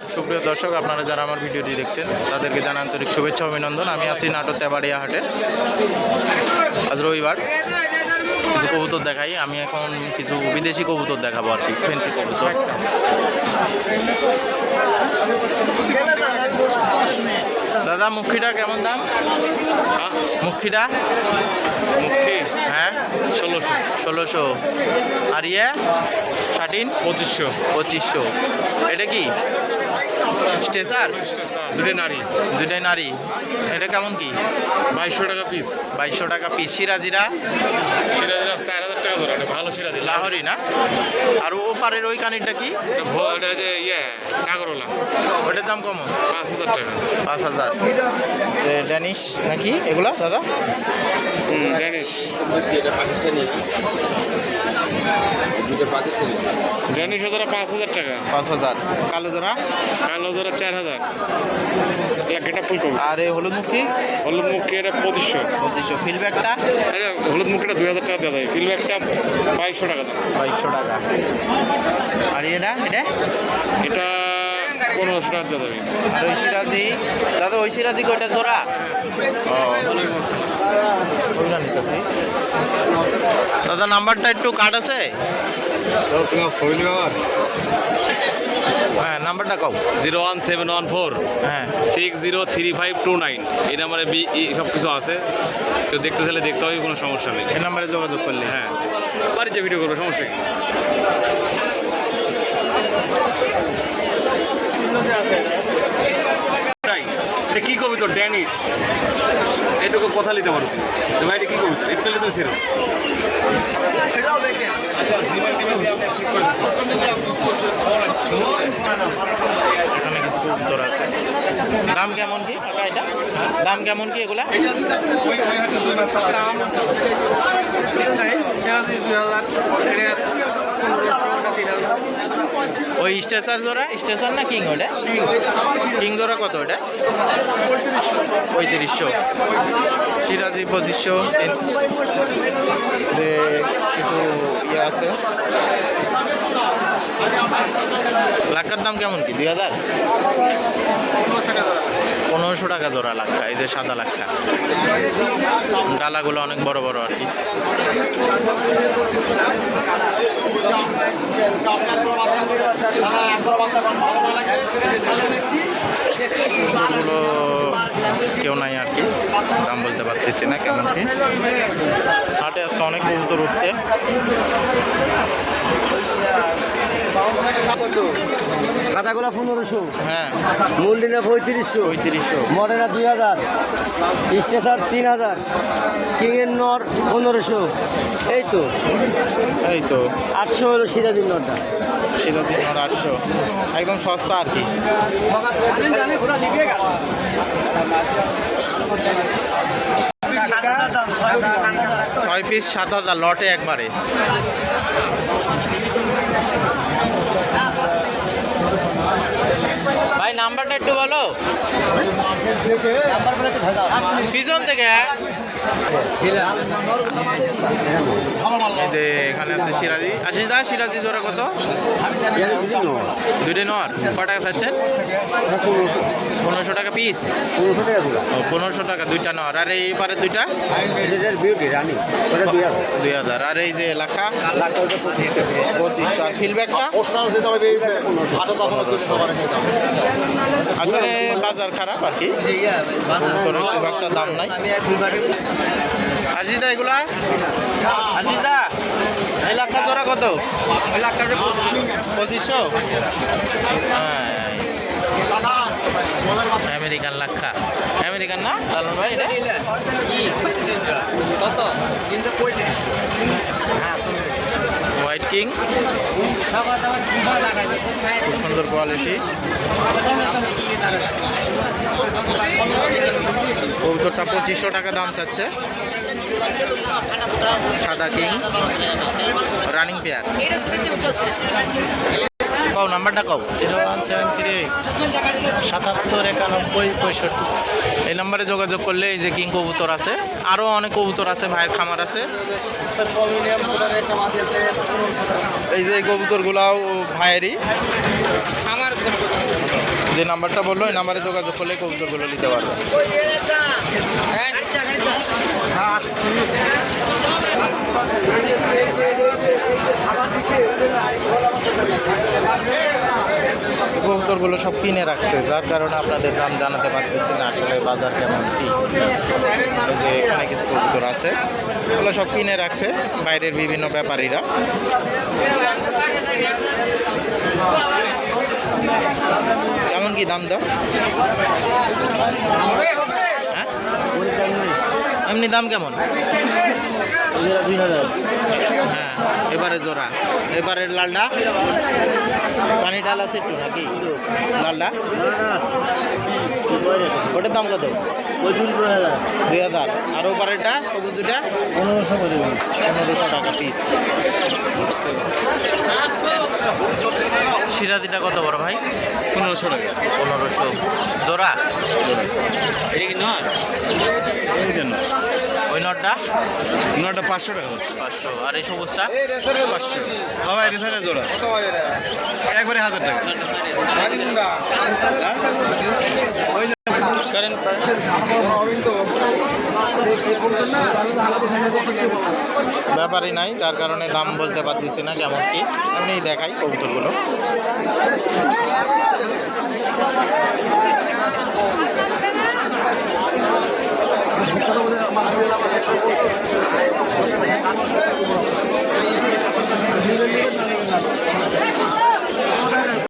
সুপ্রিয় দর্শক আপনারা যারা আমার ভিডিওটি দেখছেন তাদেরকে জানা আন্তরিক শুভেচ্ছা অভিনন্দন। আমি আছি নাটোর তেবাড়িয়া হাটে। আজ রবিবার। কিছু কবুতর দেখাই। আমি এখন কিছু বিদেশি কবুতর দেখাবো আর কি ফেন্সি কবুতর। দাদা মুখিটা কেমন দাম? মুখিটা? মুখে। হ্যাঁ? ষোলোশো। ষোলোশো। আর ইয়ে? শার্টিন পঁচিশশো। পঁচিশশো। এটা কি? স্টেসার দুটো নারী। দুইটাই নারী। এটা কেমন কি? বাইশশো টাকা পিস বাইশশো টাকা পিস সিরাজিরা? সিরাজিরা চার হাজার টাকা জোড়া। এটা ভালো সিরাজি। লাহরি না? আর ও পারের ওই কানিরটা কি? এটা হচ্ছে ইয়ে নাগরোলা। ওটার দাম কম পাঁচ হাজার টাকা। পাঁচ হাজার। ড্যানিশ নাকি এগুলা দাদা? হুম ড্যানিশ এটা পাকিস্তানি ড্যানিশ জোড়া পাঁচ হাজার টাকা। পাঁচ হাজার। কালো জোড়া? কালো জোড়া চার হাজার। এটা গেটা ফুল কবি আর এই হলুদ মুখী হলুদ মুখে এটা পঁচিশশো। পঁচিশশো। ফিলব্যাকটা হলুদ মুখটা দুই হাজার টাকা দেওয়া যায়। ফিলব্যাকটা বাইশশো টাকা বাইশশো টাকা। আর এটা? এটা? এটা পনেরোশো টাকা দেওয়া যাবে। আর ওই সিরাজি দাদা ওই সিরাজি কয়টা জোড়া? দাদা নাম্বারটা একটু কাট আছে? নাম্বারটা কও। Zero one seven one four হ্যাঁ। Six zero three five two nine. এই নাম্বারে বি ই- সব কিছু আছে। কেউ দেখতে চাইলে দেখতে হবে কোনো সমস্যা নেই। এই নাম্বারে যোগাযোগ করলে। হ্যাঁ। বাড়িতে ভিডিও করব সমস্যা কি? এটা কি কবি তোর ড্যানিশ। এটুকু কথা নিতে পারো তুমি। তুমি এটা কি কবি একটু তুমি সেরো এখানে কিছু কবুতর আছে। দাম কেমন কি? এটা দাম কেমন কি এগুলা? ওই স্টেশন জোড়া স্টেশন না কিং ওটা? কিং। জোড়া কত ওটা? পঁয়ত্রিশশো। সিরাজি পঁচিশশো। যে কিছু ইয়ে আছে। লাক্কার দাম কেমন কি? দুই হাজার? পনেরোশো টাকা জোড়া লাক্ষা এই যে সাদা লাক্ষা ডালাগুলো অনেক বড় বড় আর কি। কেউ নাই আর কি, দাম বলতে পারতেছি না কেমন কি। হাটে আজকে অনেক কবুতর উঠছে। খাতাগুলো পনেরোশো হ্যাঁ। মূলদিনা পঁয়ত্রিশশো পঁয়ত্রিশশো। মডেনা দুই হাজার স্টেশন তিন হাজার কিংয়ের নর পনেরোশো। এই তো। এই তো। আটশো হলো সিরাজুর নরটা সিরাজি নর আটশো। একদম সস্তা আর কি। ছয় পিস সাত হাজার লটে একবারে ভাই নাম্বারটা একটু বলো। পিছন থেকে। এখানে আছে সিরাজি। আশিস দা সিরাজি জোরে কত? দুটি নর ক টাকা চাচ্ছেন পনেরোশো টাকা পিস পনেরোশো টাকা ও পনেরোশো টাকা দুইটা নর আর এইবারে দুইটা? বিউটি রানি। ওটা দুই হাজার। দুই হাজার। আর এই যে লাখা? পঁচিশশো আর ফিলব্যাকটা আসলে বাজার খারাপ আর কি। খুব একটা দাম নাই। আসিদা এগুলা? আসিদা এই লাখা জোড়া কত? পঁচিশশো? হ্যাঁ। আমেরিকান লাক্ষা। আমেরিকান না? লালন ভাই কত? হোয়াইট কিং খুব সুন্দর কোয়ালিটি কবুতরটা পঁচিশশো টাকা দাম চাচ্ছে। সাদা কিং রানিং পেয়ার কও নাম্বারটা কও? জিরো ওয়ান সেভেন থ্রি সাতাত্তর একানব্বই পঁয়ষট্টি। এই নাম্বারে যোগাযোগ করলে এই যে কিং কবুতর আছে আরও অনেক কবুতর আছে ভাইয়ের খামার আছে। এই যে এই কবুতরগুলাও ভাইয়েরই? আমার যে নাম্বারটা বলল, ওই নাম্বারে যোগাযোগ করলে কবুতরগুলো নিতে পারবে। কবুতরগুলো সব কিনে রাখছে, যার কারণে আপনাদের দাম জানাতে পারতেছি না আসলে বাজার কেমন কি। যে এখানে কিছু কবুতর আছে, এগুলো সব কিনে রাখছে, বাইরের বিভিন্ন ব্যাপারীরা। কি দাম দাও হ্যাঁ? এমনি দাম কেমন? হ্যাঁ এবারে জোড়া। এবারের লালটা পানি ডাল আছে একটু নাকি? লালটা ওটার দাম কত? দুই হাজার। আর ওপারেরটা সবুজ দুটা পনেরোশো পনেরোশো টাকা পিস সিরাজিটা কত বড় ভাই? পনেরোশো টাকা। পনেরোশো। জোড়া? এটা কি নয়? নটা পাঁচশো টাকা পাঁচশো। আর এই সবুজটা? পাঁচশো। বাবা এটা জোড়া। একবারে হাজার টাকা। ব্যাপারই নাই যার কারণে দাম বলতে পারতেছি না কেমন কি। এমনি দেখাই কবুতরগুলো।